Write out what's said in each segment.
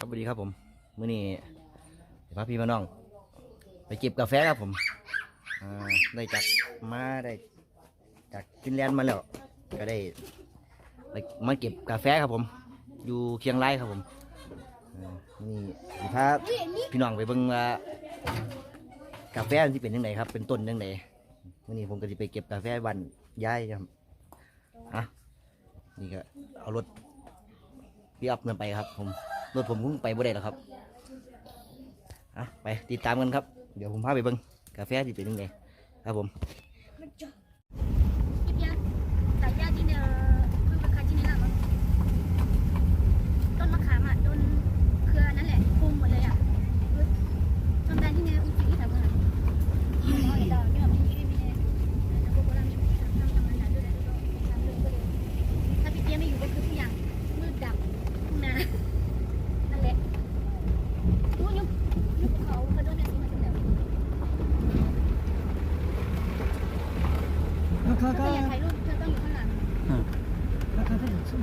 ครับสวัสดีครับผมมื้อนี้พาพี่มาน้อง ไปเก็บกาแฟครับผมอ่าได้จากมาได้จากฟินแลนด์มาแล้ว ก็ได้ไปมาเก็บกาแฟครับผม อยู่เคียงไรายครับผมอ่านี่สิพาพี่น้องไปเบิ่งว่ากาแฟที่เป็นยังไงครับ เป็นต้นยังไงมื้อนี้ผมก็จะไปเก็บกาแฟบ้านย้ายครับอะนี่ก็เอารถพี่อัพเงินไปครับผม รถผมคงไปบ่ได้หรอกครับอะไปติดตามกันครับ เดี๋ยวผมพาไปเบิ้งกาแฟที่เป็นยังไงครับผม Ipian, tanya di ne, เพิ่งมาขายที่นี่ละมั้งต้นมะขามอะโดนเครือนั่นแหละคุมหมดเลยอะต้นได้ที่เนี่ยอุ้ยที่ทำงานอ๋อเดี๋ยวเนี่ยมันที่ไม่ได้แต่พวกเราไม่ได้ทำทำงานด้วยแล้วก็ทำเรื่องก็เลยถ้าพี่เตี้ยไม่อยู่ก็คือทุกอย่างมืดดำทุ่งนานั่นแหละอู้ยุบยุบเขาเขาโดนเนี่ยสิมาถึงแล้ว那看 ถ่ายรูปเธอต้องอยู่ข้างหลัง แล้วเธอจะอยู่ซึ่ง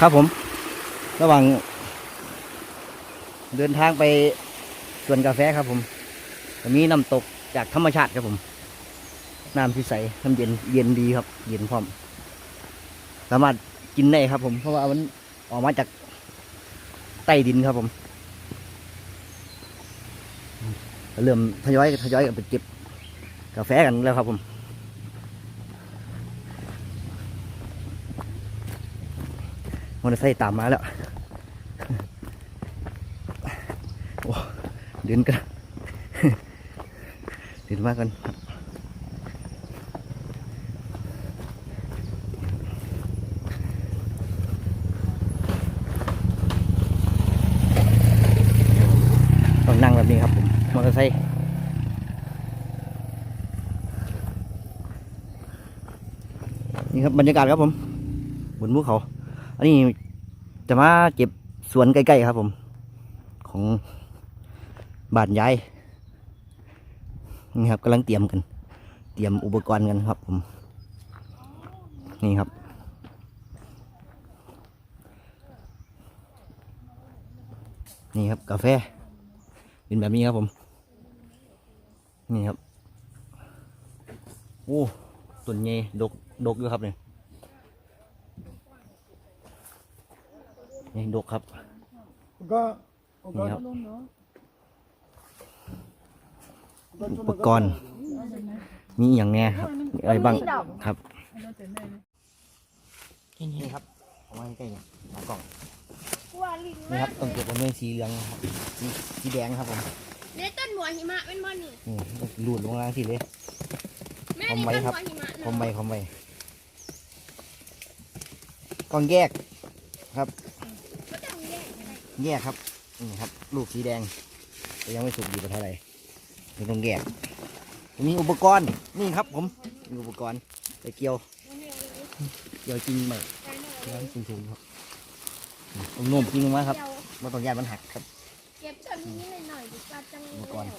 ครับผม ระหว่าง เดินทางไปสวนกาแฟครับผมมีน้ำตกจากธรรมชาติครับผม น้ำที่ใสน้ำเย็นเย็นดีครับ เย็นพร้อม สามารถกินได้ครับ ผม เพราะว่ามันออกมาจากใต้ดินครับผม เริ่มทยอยทยอยกันไปเก็บ กาแฟกันแล้วครับผมมอเตอร์ไซค์ตามมาแล้วโอ้เดินกันเดินมากันครับต้องนั่งแบบนี้ครับผม มอเตอร์ไซค์นี่ ครับบรรยากาศครับผม บนภูเขา อันนี้จะมาเก็บสวนใกล้ๆครับผม ของบ้านยายนี่ครับกำลังเตรียมกัน เตรียมอุปกรณ์กันครับผม นี่ครับนี่ครับกาแฟเป็นแบบนี้ครับผม นี่ครับ โอ้ต้นเงยดก ดกอยู่ครับนี่ยังดกครับ ก็นี่ครับ อุปกรณ์ มีอย่างแง่ครับมีอะไรบ้างครับ นี่ครับเอามาใกล้เนี่ยหากล่องนี่ครับต้นเก็บเป็นด้วสีเหลืองครับสีสีแดงครับผมเนต้นหัวหิมะเป็นมันนี่นี่หลุดลงล่างทีเลย แม่นี่ต้ครับคอมไะไคอมไบ กล่องแยกครับก็ต้องแยกอะไรแยกครับนี่ครับ ลูกสีแดงแต่ยังไม่สุกดีกว่าเท่าไหร่ไม่ต้องแยกมีอุปกรณ์นี่ครับ ผมมีอุปกรณ์ไปเกี่ยว เกี่ยวจริงไหมเกี่ยวจริงสูงๆครับต้องโน้มจริงลงมาครับเดี๋ยวไม่ต้องแยกมันหักครับเก็บต้นนี้หน่อยๆดีกว่าจังอุปกรณ์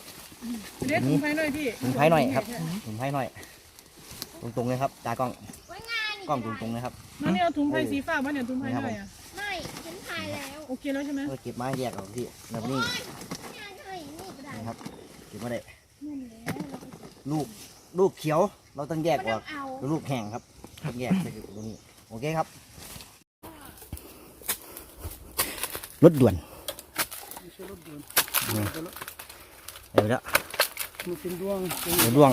เด็ดถุงไผ่หน่อยพี่ถุงไผ่หน่อยครับถุงไผ่หน่อย ตรงๆเลยครับตากล้องไว้งานก ล้องตรงๆเลยครับมาเนี่ยเอาถุงไผ่สีฟ้ามาเนี่ยถุงไผ่หน่อยอะไม่ฉันถ่ายแล้วโอเคแล้วใช่ไหมก็เก็บมาแยกออกที่แบบนี้งานให้นี่ก็ได้นะครับครับเก็บมาได้นั่นแหละเราก็จะลูกลูกเขียวเราต้องแยกไม่อต้ออกงเอาแล้วลูกแห้งครับต้องแยกใส่อยู่ตรงนี้โอเคครับรถด่วนไม่ใช่รถด่วนเดี๋ยวแล้วมันเป็นดวงเป็นเดี๋ยวร่วง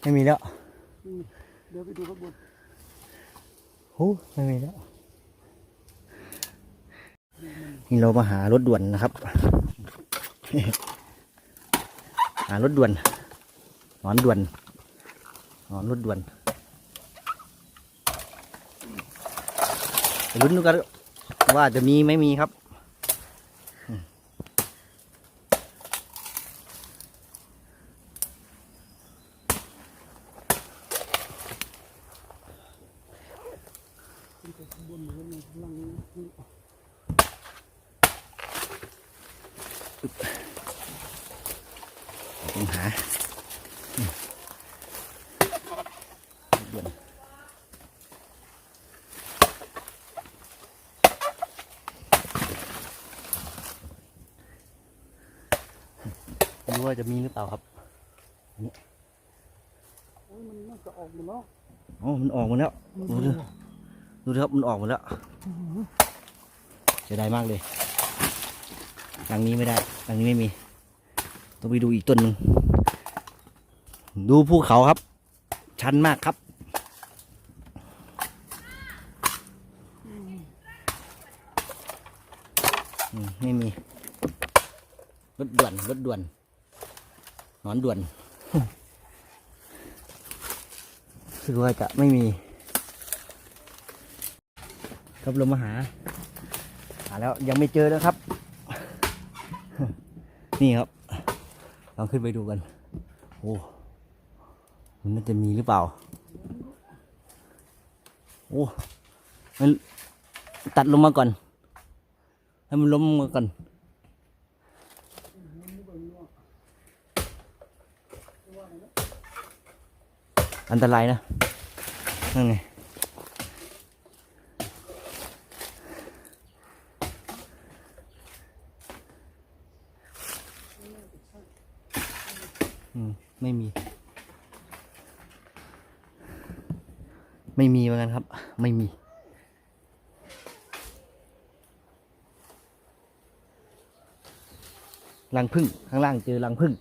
ไม่มีแล้วเดี๋ยวไปดูข้างบนโอ้ไม่มีแล้วนี่เรามาหารถด่วนนะครับ หารถด่วนหนอนด่วนหนอนรถด่วนลุ้นดูกันว่าจะมีไม่มีครับ ข้างบนหรือว่าข้างล่างนี่ ผมหาอืมด่วนไม่รู้ ว่าจะมีหรือเปล่าครับโอ้ยมันน่าจะออกหมดแล้วอ๋อมันออกหมาแล้วดูดิดูดิครับมันออกหมาแล้วเสียดายมากเลยหลังนี้ไม่ได้หลังนี้ไม่มี ต้องไปดูอีกต้นหนึ่งดูภูเขาครับ ชันมากครับอืมไม่มีรถด่วนรถด่วนห นอนด่วนคือว่าจะไม่มี ครับเรามาหา หาแล้วยังไม่เจอนะครับ นี่ครับ ลองขึ้นไปดูกัน โอ้มันน่าจะมีหรือเปล่า โอ้มันตัดลงมาก่อน ให้มันล้มมาก่อน อันตรายนะ นั่นไงอืมไม่มี ไม่มีเหมือนกันครับ ไม่มีรังพึ่งข้างล่างเจอรังพึ่ง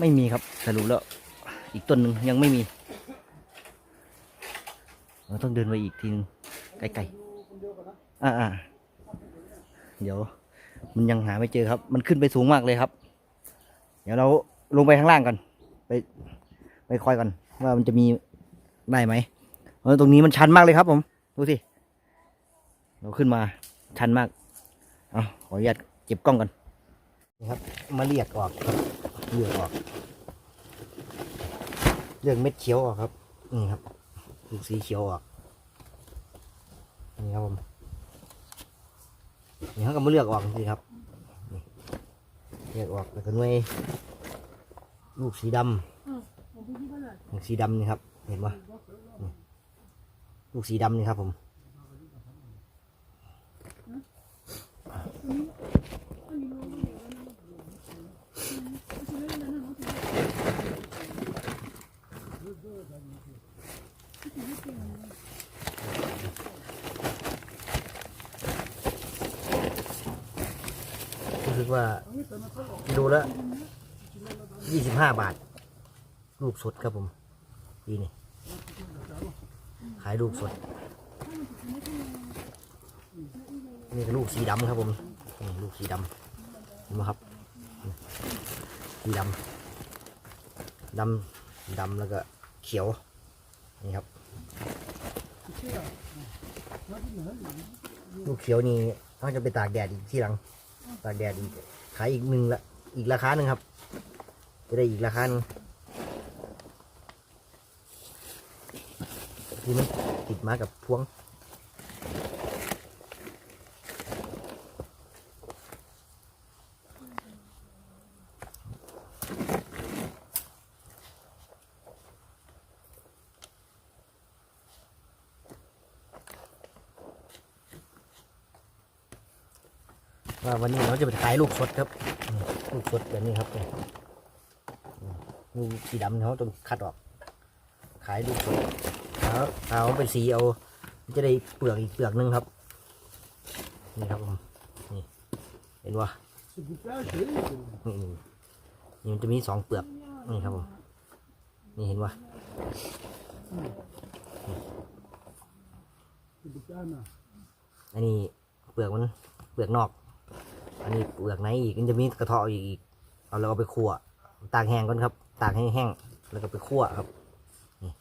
ไม่มีครับสรุปแล้ว อีกต้นหนึ่งยังไม่มีเราต้องเดินไปอีกทีนึงไกลๆอ่าเดี๋ยว มันยังหาไม่เจอครับ มันขึ้นไปสูงมากเลยครับ เดี๋ยวเราลงไปข้างล่างก่อนไป ไปคอยก่อนว่ามันจะมีได้ไหมเพราะตรงนี้มันชันมากเลยครับผม ดูสิ เราขึ้นมาชันมาก เอาขออนุญาตเก็บกล้องก่อนนี่ครับ มาเรียกออกครับ เรียกออกเรื่องเม็ดเขียวออกครับ นี่ครับลูกสีเขียวออก นี่ครับผม นี่เขาก็มาเลือกออกสิครับนี่เลือกออกแล้วก็หน่วยลูกสีดำลูกสีดำนี่ครับ เห็นปะนี่ลูกสีดำนี่ครับผม รู้สึกว่าดูแล้วยี่สิบห้าบาท ลูกสดครับผมดีนี่ขายลูกสด นี่ลูกสีดำครับผมนี่ลูกสีดำเห็นไหมครับสีดำดำดำแล้วก็ เขียวนี่ครับลูกเขียวนี่ต้องจะไปตากแดดอีกที่หลัง ตากแดดอีกขายอีกหนึ่งละอีกราคาหนึ่งครับ จะได้อีกราคาหนึ่งที่มันติดมากับพวง ว่าวันนี้เราจะไปขายลูกสดครับ ลูกสดแบบนี้ครับเนี่ยอืมลูกสีดำเขาต้องคัดออก ขายลูกสดเอาเอาเป็นสีเอา จะได้เปลือกอีกเปลือกหนึงครับ นี่ครับผมนี่เห็นว่านี่นี่มันจะมีสองเปลือก นี่ครับผม นี่เห็นว่าอันนี้เปลือกมันเปลือกนอก อันนี้เปลือกในอีกมันจะมีกระเทาะอีกอีกเอาแล้วเอาไปคั่ว ตากแห้งก่อนครับ ตากให้แห้ง แล้วก็ไปคั่วครับนี่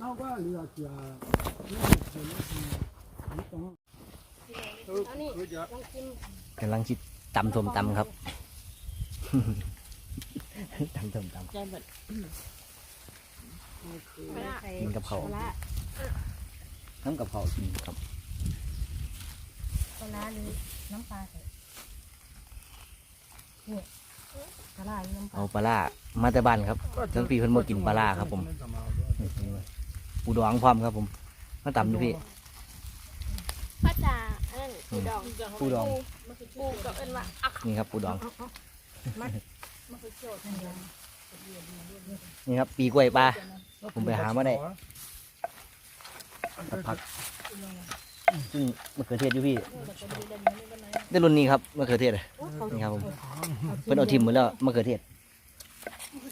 Non, quoi, lui, là, qui a... Ừ, ừ, dạ. กำลังคิดตำส้มตำครับตำส้มตำกินกับเขาวน้ำกับเขาวกินครับปลาร้าหรือน้ำปลาใส่เนี่ยปลาร้าหรือน้ำปลาเอาปลาล่ามาแต่บ้านครับทั้งปีเพิ่นมากินปลาล่าครับผมปูดองพร้อมครับผมมาตำดูพี่ ป้าจ๋าอันนั้นปูดองปูดอง ปูกับเอิญว่าอักนี่ครับปูดอง นี่ครับ ปีกล้วยปลา ผมไปหามาได้สักพักซึ่งมะเขือเทศอยู่พี่ได้รุ่นนี้ครับมะเขือเทศอะนี่ครับผมเพิ่นเอาทิมหมดแล้วมะเขือเทศ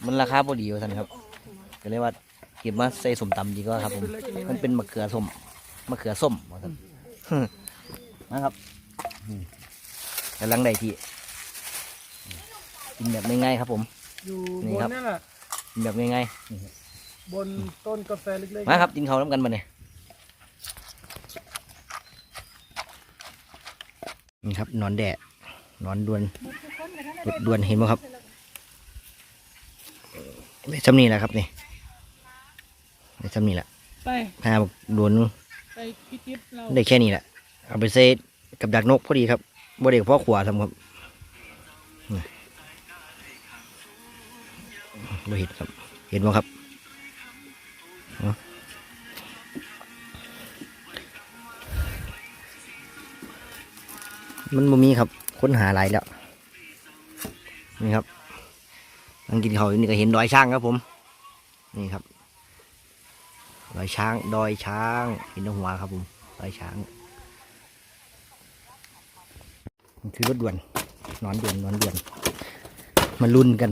มันราคาพอดีว่าท่านครับก็เลยว่าเก็บมาใส่สมตำดีกว่าครับผม มันเป็นมะเขือส้มมะเขือส้มว่าท่าน นะครับอืมกำลังได้ที่กินแบบง่ายๆครับผม อยู่นี่บนครับเนี่ยแหละกินแบบง่ายบนต้นกาแฟเล็กๆมาครับกินข้าวน้ำกันมาเนี่ยนี่ครับนอนแดดนอนดวนรถดวนเห็นไหมครับได้จำนี่แหละครับนี่ได้จำนี่แหละไปพาบอกดวนไปพิจิตรเรา ได้แค่นี้แหละเอาไปเซตกับดักนกพอดีครับบ่เด็กพ่อขวาทำครับนี่บ่เห็นครับ เห็นไหมครับมันบ่มีครับ ค้นหาหลายแล้ว นี่ครับนั่งกินข้าอยู่นี่ก็เห็นดอยช้างครับผม นี่ครับ อยช้าง ดอยช้างเห็นตรงหัวครับผมดอยช้างมันคือรถด่วนนอนด่วนนอนด่วนมาลุ้นกัน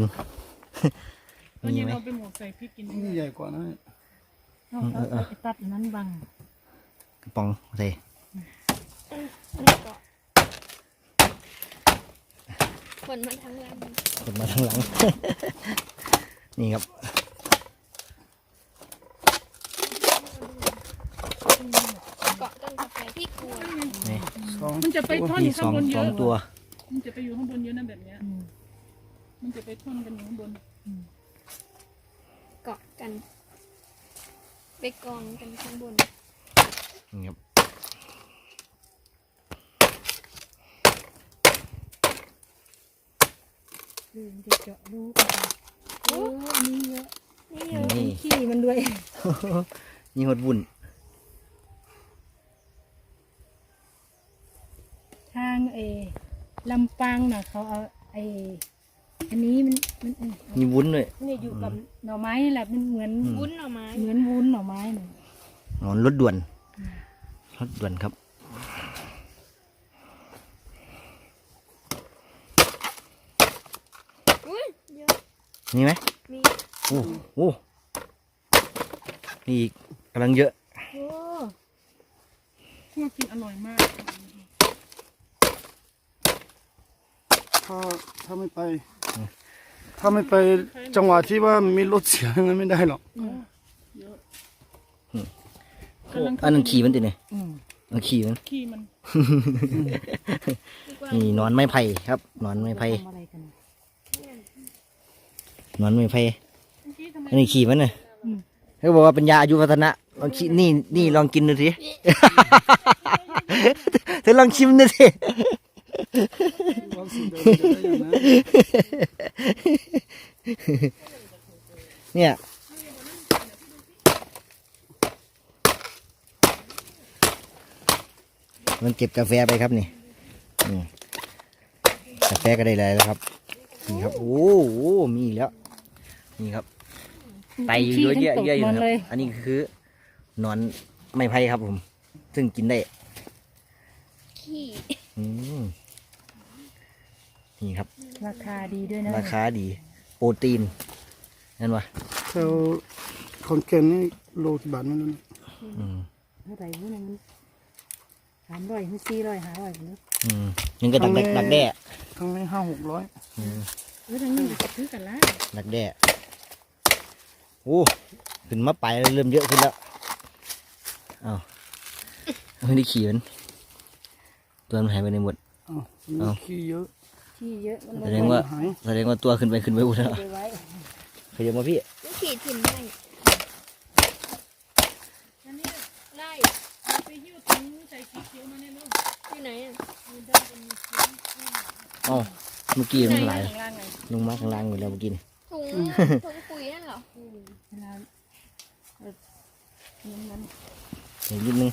ตอนมีนี้ไหมเราไปหมวกใส่พริกกินๆนี่ใหญ่กว่านะเอาเอาเอาไปตัดอันนั้นบังกระป๋องใส่ฝนมันทั้งวันกดมาทางหลัง นี่ครับ เกาะต้นกาแฟที่กลัว นี่ สองมันจะไปท่อนมีอยู่สข้าองงบนเยสออะ งตัว มันจะไปอยู่ข้างบนเยอะนะแบบเนี้ย มันจะไปท่อนกันอยู่ข้างบน เกาะกัน ไปกองกันข้างบน นี่ครับดูจะเจาะรูกันโอ้นี่เยอะนี่เยอะ นี่ขี้มันด้วย นี่หดวุ่น ทางเออ ลำปางน่ะเขาเอาไออันนี้มันมันเออมีวุ้นด้วยเนี่ยอยู่กับหน่อไม้นี่แหละมันเหมือนอืมวุ้นหน่อไม้เหมือนวุ้นหน่อไม้น่ะนอนรถด่วนรถด่วนครับ อุ้ยเยอะมีไหมมีโอ้โหนี่อีกกำลังเยอะโอ้คั่วกินอร่อยมาก ถ้าถ้าไม่ไป ถ้าไม่ไปจังหวะที่ว่ามีรถเสียงั้นไม่ได้หรอกเยอะโอ้อันนั้นขี่มันติเนี่ยอืมมันขี่มันขี้มันนี่นอนไม้ไผ่ครับนอนไม้ไผ่ทำอะไรกันนอนไม้ไผ่เมื่อกี้ทำไมอันนี้ขี่มันน่ะเขาบอกว่าเป็นยาอายุวัฒนะลองขี่นี่นี่ลองกินดูสิเธอลองชิมดูสิวัคซีน เดินจะได้อย่างนั้นเนี่ยมันเก็บกาแฟไปครับนี่อืมกาแฟก็ได้เลยแล้วครับนี่ครับ โอ้โหมีอีกแล้วนี่ครับไตเยอะแยะเยอะอยู่นะครับอันนี้คือหนอนไม้ไผ่ครับผม ซึ่งกินได้ขี้อืม นี่ครับ ราคาดีด้วยนะราคาดี โปรตีนนั่นวะแถวคอนแก่นนี่โลกี่บาทไม่รู้นะอืมเท่าไหร่พวกนั้นมันสามร้อยมันสี่ร้อยห้าร้อยเนอะอืมยังก็ดักแด้ดักแด้ทั้งนี้ห้าหกร้อยอืมเออทางนี้จะซื้อกันละดักแด้โอ้ขึ้นมาไปแล้วเริ่มเยอะขึ้นแล้วอ้าวไม่ได้ขี่มันตัวมันหายไปในหมดอ้าวมีเอ้าขี้เยอะ ที่เยอะมันแสดงว่า หายแสดงว่าตัวขึ้นไปขึ้นไปหมดแล้วไปไว้ขยับมาพี่ลูกขี่ถิ่นได้อันนี้ไล่เอาไปหิ้วถุงใส่สีเขียวมาเนี่ยลูกอยู่ไหนอะอ๋อเมื่อกี้มันไหลข้างล่างไงลงมาข้างล่างหมดแล้วเมื่อกี้นี่ถุงถุงปุ๋ยนั่นเหรอเวลาเออนั้นนั้นอีกนิดนึง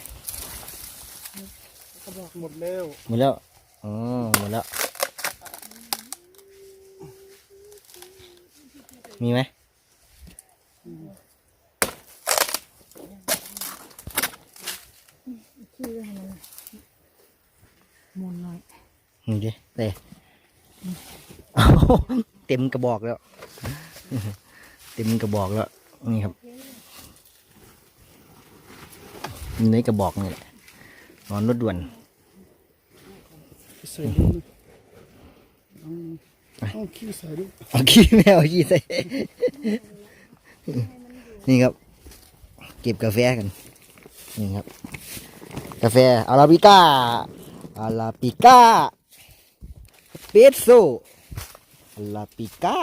ก็บอกหมดแล้วหมดแล้ว อ๋อ หมดแล้ว มีไหมชื่อให้มันมูลน้อยนี่ดิเต้เต็มกระบอกแล้ว เต็มกระบอกแล้ว นี่ครับนี่ในกระบอกนี่แหละนอนรถด่วนใส่ด้วยนะ เอาเอาขี้ใส่ด้วยเอาขี้แมวขี้ใส่ นี่ครับ เก็บกาแฟกัน นี่ครับ กาแฟอาราบิก้าอาราบิก้าเปโซอาราบิก้า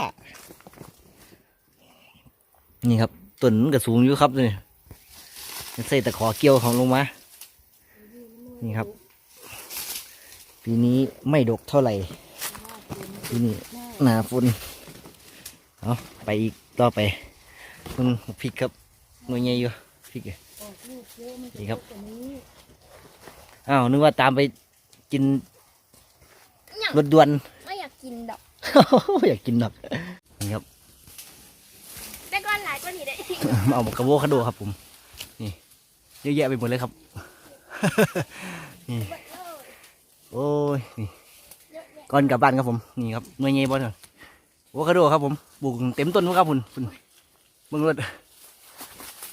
นี่ครับต้นมันก็สูงอยู่ครับนี่ใส่ตะขอเกี่ยวของลงมา นี่ครับ ปีนี้ไม่ดกเท่าไหร่ ปีนี้หนาฝนเอาไปอีกต่อไปมึงพริกครับหน่วยใหญ่อยู่พริกอะนี่ครับอ้าวนึกว่าตามไปกินยังรถด่วนไม่อยากกินดอกอยากกินหนักนี่ครับแต่ก้อนหลายก็ทีได้มาเอากระโวคาโดครับผมนี่เยอะแยะไปหมดเลยครับนี่โอ้ยนี่ ก่อนกลับบ้านครับผมนี่ครับหน่วยใหญ่บอลอะโวคาโดครับผมปลูกเต็มต้นแล้วครับคุณคุณเบิ่งรถ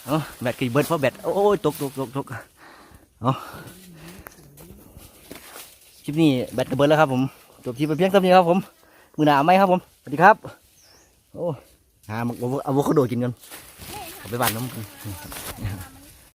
เอาแบตกี่เบิร์ดเพราะแบตโอ้ยตกตกตกตกเอาคลิปนี้แบตกระเบิดแล้วครับผมจบที่ไปเพียงเท่านี้ครับผมมือหนาไหมครับผมสวัสดีครับโอ้หาเอะโวคาโดกินกันเอาไปบ้านน้ำ